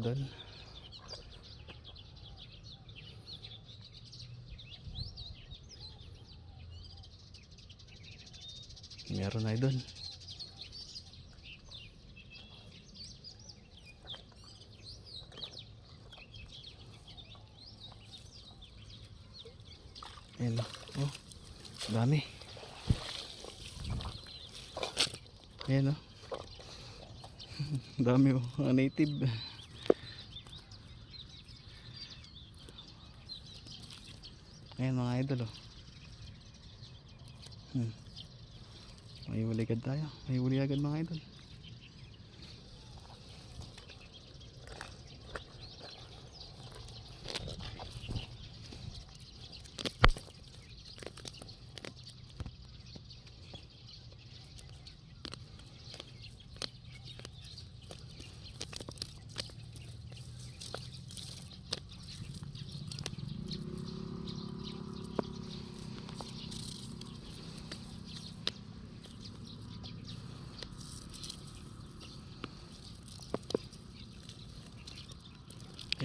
idol. Meron idol. Ayan. Oh, dami. Ayan o. dami o. Mga native. Ayan mga idol o. Hmm. May huli agad tayo. May huli agad mga idol.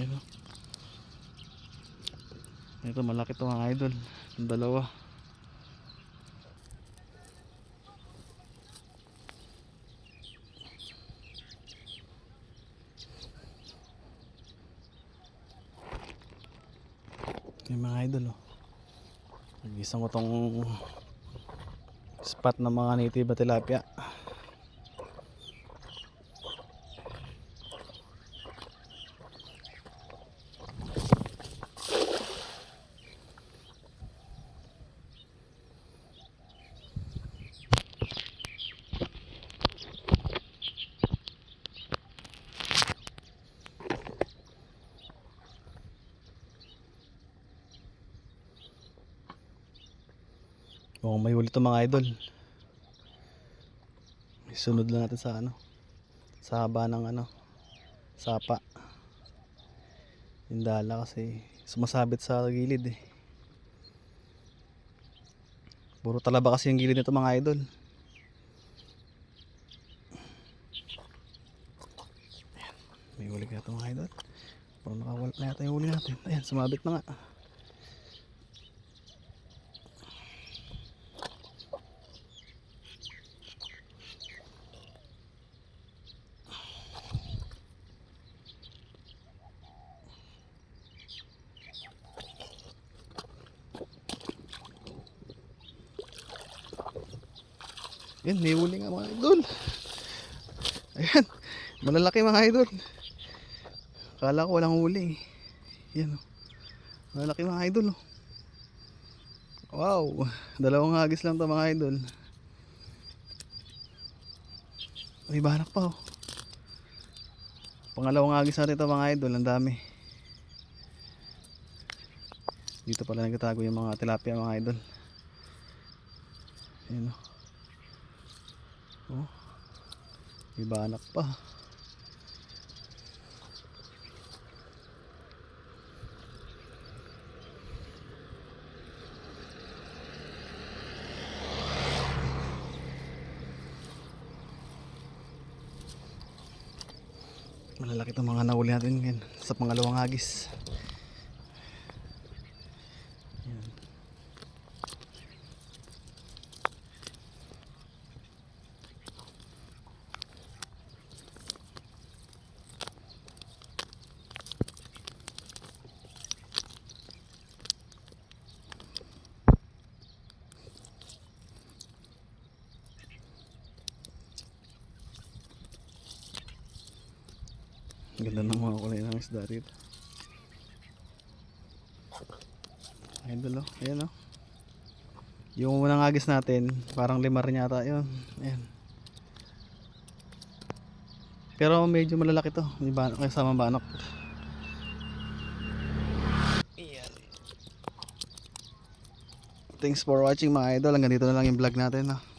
Ayan o. Ito malaki to mga idol. Ang dalawa. Yung mga idol oh. Nagisang ko tong spot ng mga native na tilapia. Mukhang may huli to mga idol. Isunod lang natin sa ano. Sa haba ng ano. Sapa. Yung dala kasi sumasabit sa gilid eh. Puro talaba kasi yung gilid nito mga idol. May huli kaya ito mga idol. Parang nakawala na yata yung huli natin. Ayan, sumabit na nga. Yan, may huli nga mga idol. Ayan, malalaki mga idol. Akala ko walang huli. Yan, oh. malalaki mga idol. Oh. Wow, dalawang hagis lang to mga idol. May banak pa oh. Pangalawang hagis natin to mga idol, ang dami. Dito pala nagtatago yung mga tilapia mga idol. Ayan oh. Oh. May banak pa. Malalaki itong mga nahuli natin ngayon sa pangalawang hagis. Yan. Ganda ng mga kulay ng isda rito. Idol oh, ayan oh. Yung unang agis natin, parang limar yata yun. Ayan. Pero medyo malalaki to, may banok kasama banok. Ayan. Thanks for watching mga idol. Hanggang dito na lang yung vlog natin. No?